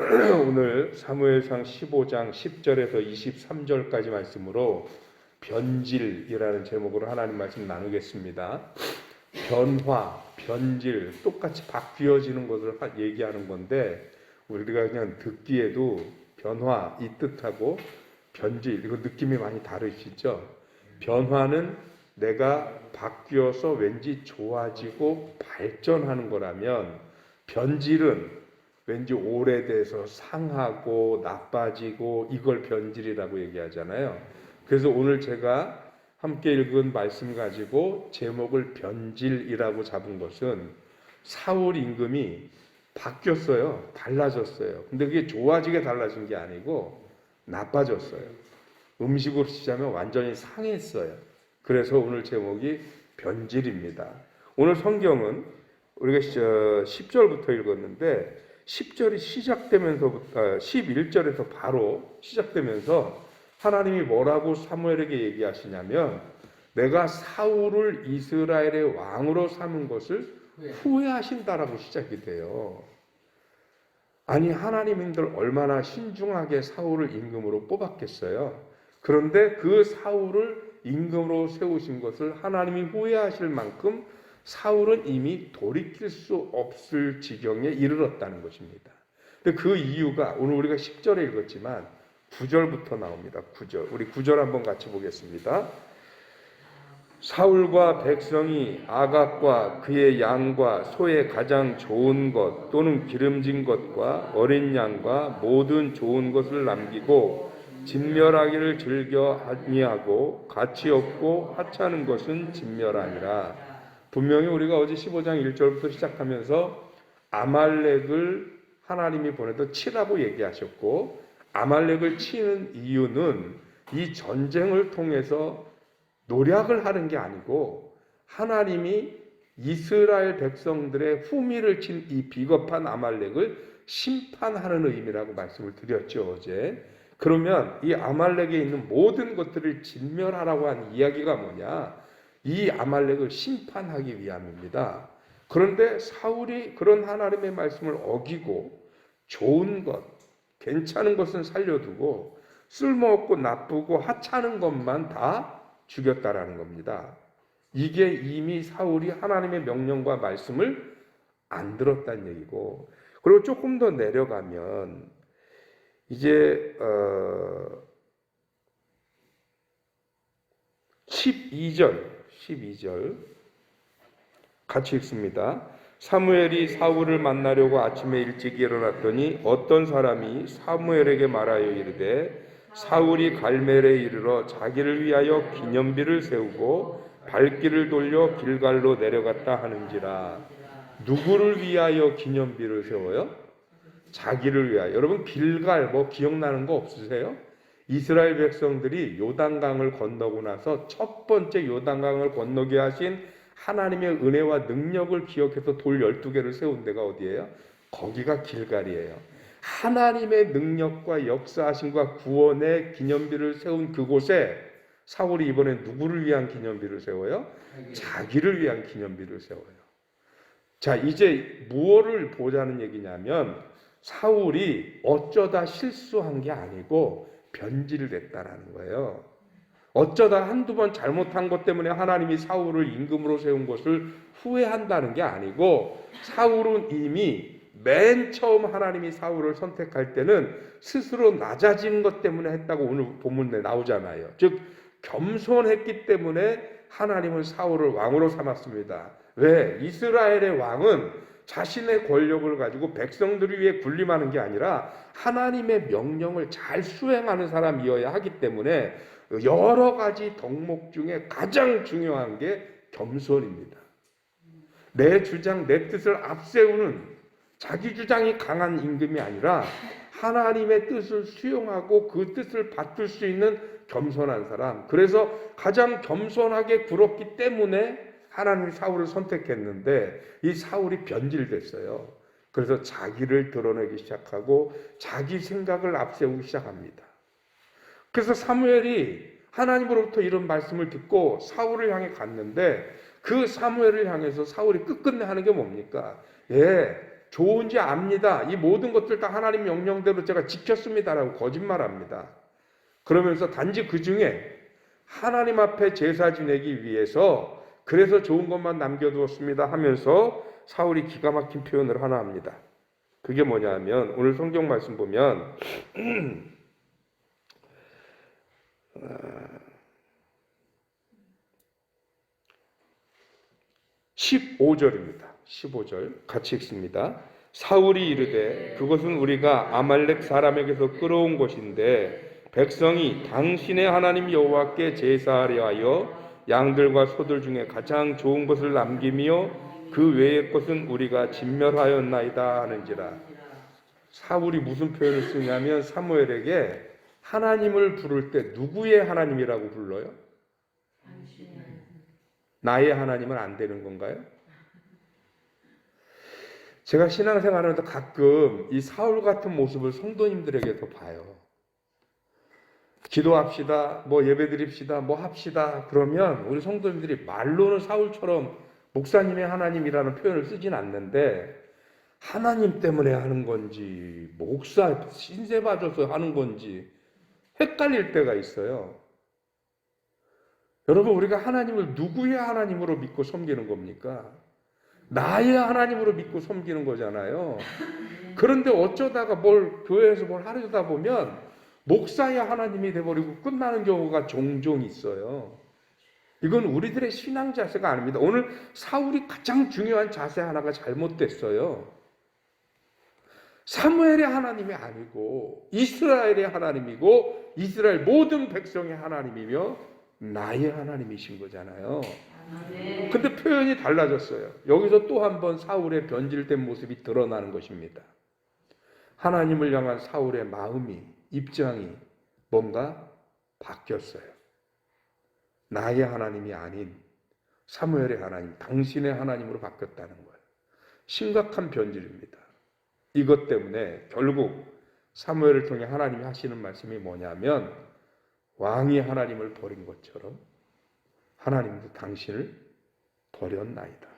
오늘 사무엘상 15장 10절에서 23절까지 말씀으로 변질이라는 제목으로 하나님 말씀 나누겠습니다. 변화, 변질, 똑같이 바뀌어지는 것을 하- 얘기하는 건데 우리가 그냥 듣기에도 변화 이 뜻하고 변질 이거 느낌이 많이 다르시죠? 변화는 내가 바뀌어서 왠지 좋아지고 발전하는 거라면 변질은 왠지 오래돼서 상하고 나빠지고 이걸 변질이라고 얘기하잖아요. 그래서 오늘 제가 함께 읽은 말씀 가지고 제목을 변질이라고 잡은 것은 사울 임금이 바뀌었어요. 달라졌어요. 근데 그게 좋아지게 달라진 게 아니고 나빠졌어요. 음식으로 치자면 완전히 상했어요. 그래서 오늘 제목이 변질입니다. 오늘 성경은 우리가 10절부터 읽었는데 10절이 시작되면서부터 11절에서 바로 시작되면서 하나님이 뭐라고 사무엘에게 얘기하시냐면 내가 사울을 이스라엘의 왕으로 삼은 것을 후회하신다라고 시작이 돼요. 아니 하나님인들 얼마나 신중하게 사울을 임금으로 뽑았겠어요. 그런데 그 사울을 임금으로 세우신 것을 하나님이 후회하실 만큼 사울은 이미 돌이킬 수 없을 지경에 이르렀다는 것입니다. 근데 그 이유가 오늘 우리가 10절에 읽었지만 9절부터 나옵니다. 9절. 우리 9절 한번 같이 보겠습니다. 사울과 백성이 아각과 그의 양과 소의 가장 좋은 것 또는 기름진 것과 어린 양과 모든 좋은 것을 남기고 진멸하기를 즐겨 아니하고 가치 없고 하찮은 것은 진멸하니라. 분명히 우리가 어제 15장 1절부터 시작하면서 아말렉을 하나님이 보내서 치라고 얘기하셨고 아말렉을 치는 이유는 이 전쟁을 통해서 노력을 하는 게 아니고 하나님이 이스라엘 백성들의 후미를 친 이 비겁한 아말렉을 심판하는 의미라고 말씀을 드렸죠 어제. 그러면 이 아말렉에 있는 모든 것들을 진멸하라고 한 이야기가 뭐냐? 이 아말렉을 심판하기 위함입니다. 그런데 사울이 그런 하나님의 말씀을 어기고 좋은 것, 괜찮은 것은 살려두고 쓸모없고 나쁘고 하찮은 것만 다 죽였다라는 겁니다. 이게 이미 사울이 하나님의 명령과 말씀을 안 들었다는 얘기고 그리고 조금 더 내려가면 이제 어 12절 12절 같이 읽습니다. 사무엘이 사울을 만나려고 아침에 일찍 일어났더니 어떤 사람이 사무엘에게 말하여 이르되 사울이 갈멜에 이르러 자기를 위하여 기념비를 세우고 발길을 돌려 길갈로 내려갔다 하는지라 누구를 위하여 기념비를 세워요? 자기를 위하여 여러분 길갈 뭐 기억나는 거 없으세요? 이스라엘 백성들이 요단강을 건너고 나서 첫 번째 요단강을 건너게 하신 하나님의 은혜와 능력을 기억해서 돌 12개를 세운 데가 어디예요? 거기가 길갈이에요. 하나님의 능력과 역사하심과 구원의 기념비를 세운 그곳에 사울이 이번에 누구를 위한 기념비를 세워요? 자기를 위한 기념비를 세워요. 자, 이제 무엇을 보자는 얘기냐면 사울이 어쩌다 실수한 게 아니고 변질됐다라는 거예요. 어쩌다 한두 번 잘못한 것 때문에 하나님이 사울을 임금으로 세운 것을 후회한다는 게 아니고 사울은 이미 맨 처음 하나님이 사울을 선택할 때는 스스로 낮아진 것 때문에 했다고 오늘 본문에 나오잖아요. 즉 겸손했기 때문에 하나님은 사울을 왕으로 삼았습니다. 왜? 이스라엘의 왕은 자신의 권력을 가지고 백성들을 위해 군림하는 게 아니라 하나님의 명령을 잘 수행하는 사람이어야 하기 때문에 여러 가지 덕목 중에 가장 중요한 게 겸손입니다. 내 주장, 내 뜻을 앞세우는 자기 주장이 강한 임금이 아니라 하나님의 뜻을 수용하고 그 뜻을 받들 수 있는 겸손한 사람. 그래서 가장 겸손하게 굴었기 때문에 하나님이 사울을 선택했는데 이 사울이 변질됐어요. 그래서 자기를 드러내기 시작하고 자기 생각을 앞세우기 시작합니다. 그래서 사무엘이 하나님으로부터 이런 말씀을 듣고 사울을 향해 갔는데 그 사무엘을 향해서 사울이 끝끝내 하는 게 뭡니까? 예, 좋은지 압니다. 이 모든 것들 다 하나님 명령대로 제가 지켰습니다라고 거짓말합니다. 그러면서 단지 그 중에 하나님 앞에 제사 지내기 위해서 그래서 좋은 것만 남겨두었습니다 하면서 사울이 기가 막힌 표현을 하나 합니다. 그게 뭐냐면 오늘 성경 말씀 보면 15절입니다. 15절 같이 읽습니다. 사울이 이르되 그것은 우리가 아말렉 사람에게서 끌어온 것인데 백성이 당신의 하나님 여호와께 제사하려 하여 양들과 소들 중에 가장 좋은 것을 남기며 그 외의 것은 우리가 진멸하였나이다 하는지라 사울이 무슨 표현을 쓰냐면 사무엘에게 하나님을 부를 때 누구의 하나님이라고 불러요? 나의 하나님은 안 되는 건가요? 제가 신앙생활하면서 가끔 이 사울 같은 모습을 성도님들에게도 봐요. 기도합시다, 뭐 예배 드립시다, 뭐 합시다. 그러면 우리 성도님들이 말로는 사울처럼 목사님의 하나님이라는 표현을 쓰진 않는데 하나님 때문에 하는 건지 목사 신세 봐줘서 하는 건지 헷갈릴 때가 있어요. 여러분 우리가 하나님을 누구의 하나님으로 믿고 섬기는 겁니까? 나의 하나님으로 믿고 섬기는 거잖아요. 그런데 어쩌다가 뭘 교회에서 뭘 하려다 보면 목사의 하나님이 돼버리고 끝나는 경우가 종종 있어요. 이건 우리들의 신앙 자세가 아닙니다. 오늘 사울이 가장 중요한 자세 하나가 잘못됐어요. 사무엘의 하나님이 아니고 이스라엘의 하나님이고 이스라엘 모든 백성의 하나님이며 나의 하나님이신 거잖아요. 근데 표현이 달라졌어요. 여기서 또 한 번 사울의 변질된 모습이 드러나는 것입니다. 하나님을 향한 사울의 마음이, 입장이 뭔가 바뀌었어요. 나의 하나님이 아닌 사무엘의 하나님, 당신의 하나님으로 바뀌었다는 거예요. 심각한 변질입니다. 이것 때문에 결국 사무엘을 통해 하나님이 하시는 말씀이 뭐냐면 왕이 하나님을 버린 것처럼 하나님도 당신을 버렸나이다.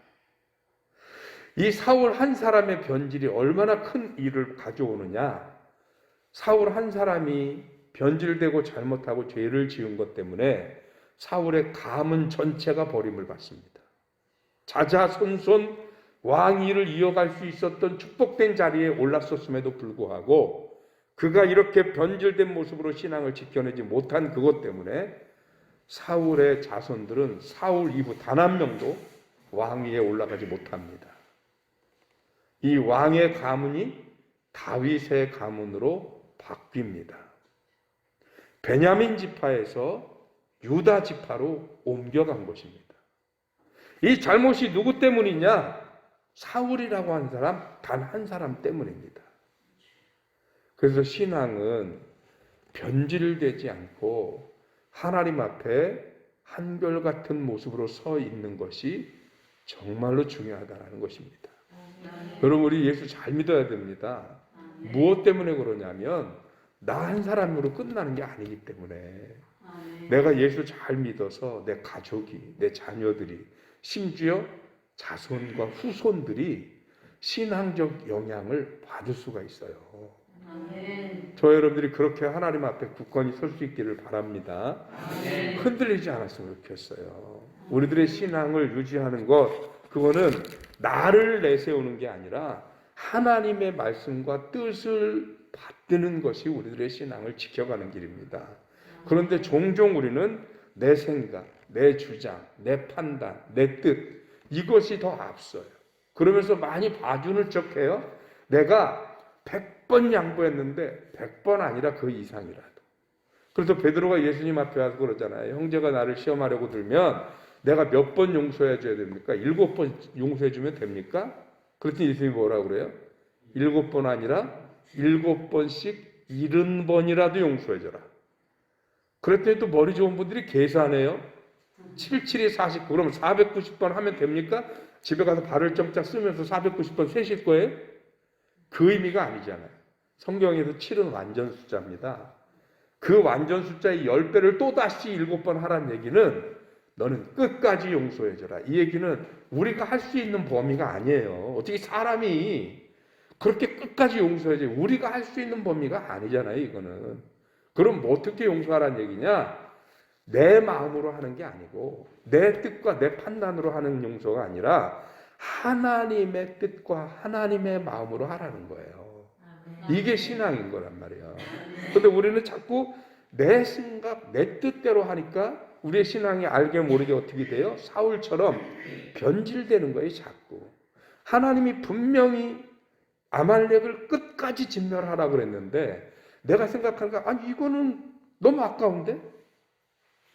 이 사울 한 사람의 변질이 얼마나 큰 일을 가져오느냐? 사울 한 사람이 변질되고 잘못하고 죄를 지은 것 때문에 사울의 가문 전체가 버림을 받습니다. 자자손손 왕위를 이어갈 수 있었던 축복된 자리에 올랐었음에도 불구하고 그가 이렇게 변질된 모습으로 신앙을 지켜내지 못한 그것 때문에 사울의 자손들은 사울 이후 단 한 명도 왕위에 올라가지 못합니다. 이 왕의 가문이 다윗의 가문으로 바뀝니다. 베냐민 지파에서 유다 지파로 옮겨간 것입니다. 이 잘못이 누구 때문이냐? 사울이라고 한 사람, 단 한 사람 때문입니다. 그래서 신앙은 변질되지 않고 하나님 앞에 한결같은 모습으로 서 있는 것이 정말로 중요하다는 것입니다. 여러분 우리 예수 잘 믿어야 됩니다. 무엇 때문에 그러냐면 나 한 사람으로 끝나는 게 아니기 때문에 내가 예수 잘 믿어서 내 가족이 내 자녀들이 심지어 자손과 후손들이 신앙적 영향을 받을 수가 있어요. 저 여러분들이 그렇게 하나님 앞에 굳건히 설 수 있기를 바랍니다. 흔들리지 않았으면 좋겠어요. 우리들의 신앙을 유지하는 것, 그거는 나를 내세우는 게 아니라 하나님의 말씀과 뜻을 받드는 것이 우리들의 신앙을 지켜가는 길입니다. 그런데 종종 우리는 내 생각, 내 주장, 내 판단, 내 뜻, 이것이 더 앞서요. 그러면서 많이 봐주는 척 해요. 내가 100번 양보했는데 100번 아니라 그 이상이라도. 그래서 베드로가 예수님 앞에 와서 그러잖아요. 형제가 나를 시험하려고 들면 내가 몇 번 용서해 줘야 됩니까? 일곱 번 용서해 주면 됩니까? 그랬더니 예수님이 뭐라 그래요? 일곱 번 아니라 일곱 번씩 일흔 번이라도 용서해 줘라. 그랬더니 또 머리 좋은 분들이 계산해요. 7, 7이 49. 그럼 490번 하면 됩니까? 집에 가서 발을 점짝 쓰면서 490번 세실 거예요? 그 의미가 아니잖아요. 성경에서 7은 완전 숫자입니다. 그 완전 숫자의 10배를 또다시 7번 하라는 얘기는 너는 끝까지 용서해 줘라. 이 얘기는 우리가 할 수 있는 범위가 아니에요. 어떻게 사람이 그렇게 끝까지 용서해야지. 우리가 할 수 있는 범위가 아니잖아요, 이거는. 그럼 뭐 어떻게 용서하라는 얘기냐? 내 마음으로 하는 게 아니고 내 뜻과 내 판단으로 하는 용서가 아니라 하나님의 뜻과 하나님의 마음으로 하라는 거예요. 이게 신앙인 거란 말이야. 근데 우리는 자꾸 내 생각, 내 뜻대로 하니까 우리의 신앙이 알게 모르게 어떻게 돼요? 사울처럼 변질되는 거예요, 자꾸. 하나님이 분명히 아말렉을 끝까지 진멸하라 그랬는데 내가 생각하니까 아니 이거는 너무 아까운데?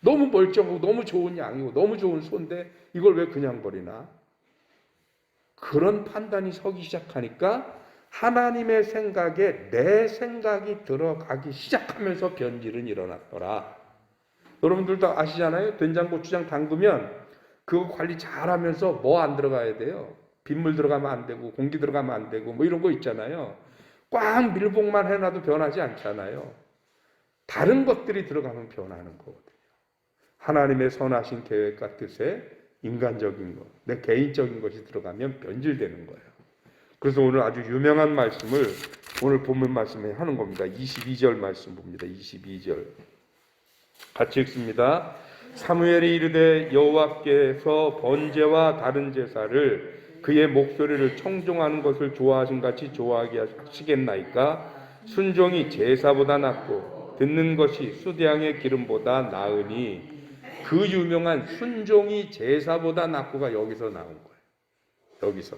너무 멀쩡하고 너무 좋은 양이고 너무 좋은 소인데 이걸 왜 그냥 버리나? 그런 판단이 서기 시작하니까 하나님의 생각에 내 생각이 들어가기 시작하면서 변질은 일어났더라. 여러분들도 아시잖아요. 된장, 고추장 담그면 그거 관리 잘 하면서 뭐 안 들어가야 돼요. 빗물 들어가면 안 되고 공기 들어가면 안 되고 뭐 이런 거 있잖아요. 꽉 밀봉만 해놔도 변하지 않잖아요. 다른 것들이 들어가면 변하는 거거든요. 하나님의 선하신 계획과 뜻에 인간적인 것, 내 개인적인 것이 들어가면 변질되는 거예요. 그래서 오늘 아주 유명한 말씀을 오늘 본문 말씀에 하는 겁니다. 22절 말씀 봅니다. 22절. 같이 읽습니다. 사무엘이 이르되 여호와께서 번제와 다른 제사를 그의 목소리를 청종하는 것을 좋아하신 같이 좋아하게 하시겠나이까 순종이 제사보다 낫고 듣는 것이 수대양의 기름보다 나으니 그 유명한 순종이 제사보다 낫고가 여기서 나온 거예요. 여기서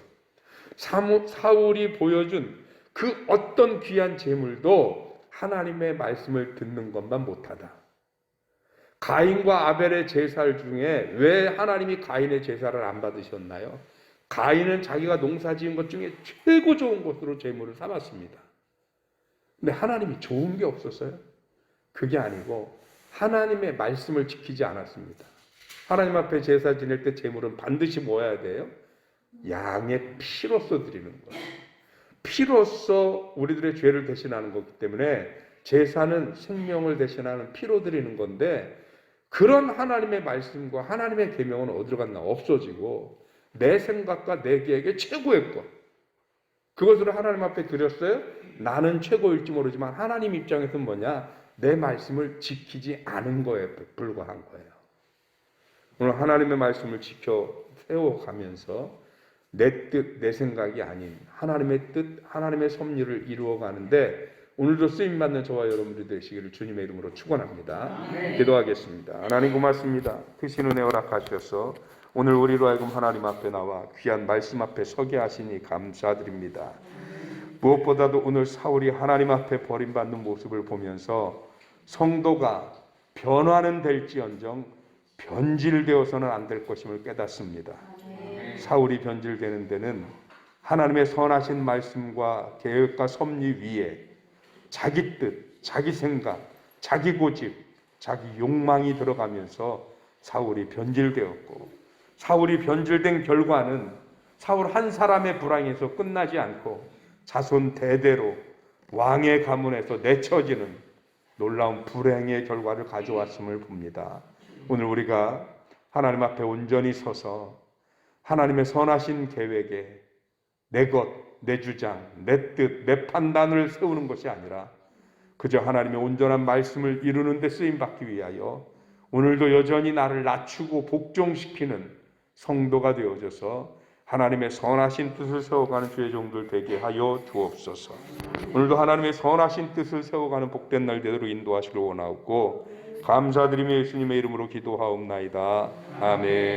사무, 사울이 보여준 그 어떤 귀한 제물도 하나님의 말씀을 듣는 것만 못하다. 가인과 아벨의 제사 중에 왜 하나님이 가인의 제사를 안 받으셨나요? 가인은 자기가 농사 지은 것 중에 최고 좋은 것으로 제물을 삼았습니다. 근데 하나님이 좋은 게 없었어요? 그게 아니고 하나님의 말씀을 지키지 않았습니다. 하나님 앞에 제사 지낼 때 제물은 반드시 모아야 돼요. 양의 피로써 드리는 거예요. 피로써 우리들의 죄를 대신하는 거기 때문에 제사는 생명을 대신하는 피로 드리는 건데 그런 하나님의 말씀과 하나님의 계명은 어디로 갔나 없어지고 내 생각과 내 계획의 최고의 것 그것을 하나님 앞에 드렸어요. 나는 최고일지 모르지만 하나님 입장에서는 뭐냐 내 말씀을 지키지 않은 거에 불과한 거예요. 오늘 하나님의 말씀을 지켜 세워가면서 내 뜻, 내 생각이 아닌 하나님의 뜻, 하나님의 섭리를 이루어가는데 오늘도 쓰임 받는 저와 여러분들이 되시기를 주님의 이름으로 축원합니다. 기도하겠습니다. 하나님 고맙습니다. 크신 은혜 허락하셔서 오늘 우리로 하여금 하나님 앞에 나와 귀한 말씀 앞에 서게 하시니 감사드립니다. 무엇보다도 오늘 사울이 하나님 앞에 버림받는 모습을 보면서 성도가 변화는 될지언정 변질되어서는 안 될 것임을 깨닫습니다. 사울이 변질되는 데는 하나님의 선하신 말씀과 계획과 섭리 위에 자기 뜻, 자기 생각, 자기 고집, 자기 욕망이 들어가면서 사울이 변질되었고 사울이 변질된 결과는 사울 한 사람의 불황에서 끝나지 않고 자손 대대로 왕의 가문에서 내쳐지는 놀라운 불행의 결과를 가져왔음을 봅니다. 오늘 우리가 하나님 앞에 온전히 서서 하나님의 선하신 계획에 내 것, 내 주장, 내 뜻, 내 판단을 세우는 것이 아니라 그저 하나님의 온전한 말씀을 이루는 데 쓰임 받기 위하여 오늘도 여전히 나를 낮추고 복종시키는 성도가 되어져서 하나님의 선하신 뜻을 세워가는 주의 종들 되게 하여 주옵소서. 오늘도 하나님의 선하신 뜻을 세워가는 복된 날 되도록 인도하시길 원하옵고 감사드리며 예수님의 이름으로 기도하옵나이다. 아멘.